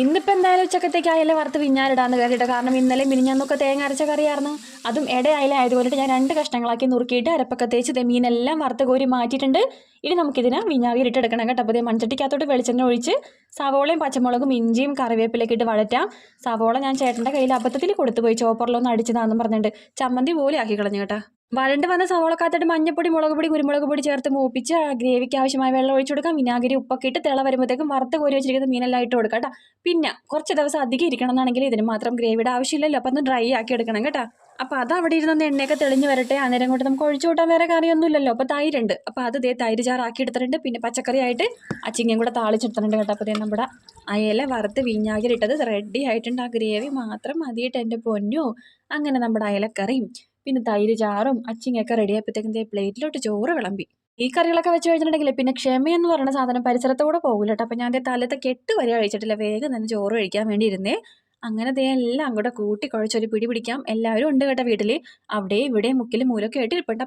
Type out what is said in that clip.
ഇന്നിപ്പോൾ എന്തായാലും ഉച്ചക്കത്തേക്ക് അയല വറുത്ത് വിഞ്ഞാലിടാന്ന് കരുതിയിട്ട് കാരണം ഇന്നലെ മിനിഞ്ഞാന്നൊക്കെ തേങ്ങ അരച്ച കറിയായിരുന്നു. അതും ഇട അയല ആയതുപോലെ ഞാൻ രണ്ട് കഷ്ണങ്ങളാക്കി നുറുക്കിയിട്ട് അരപ്പൊക്കെ തേച്ച് മീനെല്ലാം വറുത്ത് കോരി മാറ്റിയിട്ടുണ്ട്. ഇനി നമുക്കിതിനെ വിഞ്ഞാവി ഇട്ടെടുക്കണം കേട്ടോ. അപ്പോൾ മൺചട്ടിക്കകത്തോട്ട് വെളിച്ചെണ്ണ ഒഴിച്ച് സവോളയും പച്ചമുളകും ഇഞ്ചിയും കറിവേപ്പിലേക്ക് ഇട്ട് വഴറ്റാം. സവോള ഞാൻ ചേട്ടന്റെ കയ്യിൽ അബദ്ധത്തിൽ കൊടുത്തുപോയി. ചോപ്പറിലൊന്ന് അടിച്ചതാണെന്ന് പറഞ്ഞിട്ട് ചമ്മന്തി പോലെ ആക്കി കളഞ്ഞു കേട്ടോ. വഴണ്ട് വന്ന സവോളക്കകത്തിട്ട് മഞ്ഞപ്പൊടി മുളക് പൊടി കുരുമുളക് പൊടി ചേർത്ത് മൂപ്പിച്ച് ഗ്രേവിക്ക് ആവശ്യമായ വെള്ളം ഒഴിച്ചു കൊടുക്കാം. വിനാഗിരി ഉപ്പൊക്കെ ഇട്ട് തിള വരുമ്പോഴത്തേക്കും വറുത്ത് കോരി വെച്ചിരിക്കുന്ന മീനെല്ലാം ഇട്ട് കൊടുക്കാം കേട്ടോ. പിന്നെ കുറച്ച് ദിവസം അധികം ഇരിക്കണം എന്നാണെങ്കിൽ ഇതിന് മാത്രം ഗ്രേവിയുടെ ആവശ്യമില്ലല്ലോ. അപ്പം ഒന്ന് ഡ്രൈ ആക്കി എടുക്കണം കേട്ടോ. അപ്പോൾ അത് അവിടെ ഇരുന്ന് എണ്ണയൊക്കെ തെളിഞ്ഞ് വരട്ടെ. അന്നേരം കൊണ്ട് നമുക്ക് ഒഴിച്ചു കൂട്ടാൻ വേറെ കറിയൊന്നുമില്ലല്ലോ. അപ്പം തൈരുണ്ട് അപ്പോൾ അത് ദേ തൈര് ചാറാക്കി എടുത്തിട്ടുണ്ട്. പിന്നെ പച്ചക്കറിയായിട്ട് അച്ചിങ്ങയും കൂടെ താളിച്ചെടുത്തിട്ടുണ്ട് കേട്ടോ. അപ്പോൾ ദേ നമ്മുടെ അയല വറുത്ത് വിഞ്ഞാകിലിട്ടത് റെഡി ആയിട്ടുണ്ട്. ആ ഗ്രേവി മാത്രം മതിയിട്ട് എന്റെ പൊന്നു. അങ്ങനെ നമ്മുടെ അയലക്കറിയും പിന്നെ തൈര് ചാറും അച്ചിങ്ങയൊക്കെ റെഡി ആയപ്പോഴത്തേക്കും ദേ പ്ലേറ്റിലോട്ട് ചോറ് വിളമ്പി. ഈ കറികളൊക്കെ വെച്ച് കഴിഞ്ഞിട്ടുണ്ടെങ്കിൽ പിന്നെ ക്ഷമയെന്ന് പറയുന്ന സാധനം പരിസരത്തോടെ പോകില്ല കേട്ടോ അപ്പോൾ ഞാൻ ദേ തലത്തെ കെട്ട് വരെ കഴിച്ചിട്ടില്ല. വേഗം തന്നെ ചോറ് കഴിക്കാൻ വേണ്ടി ഇരുന്നേ അങ്ങനെ ദേ എല്ലാം കൂടെ കൂട്ടി കുഴച്ചൊരു പിടി പിടിക്കാം. എല്ലാവരും ഉണ്ട് കേട്ടോ വീട്ടിൽ അവിടെ ഇവിടെ മുക്കിൽ മൂലൊക്കെ ആയിട്ട് ഇരിപ്പുണ്ട്.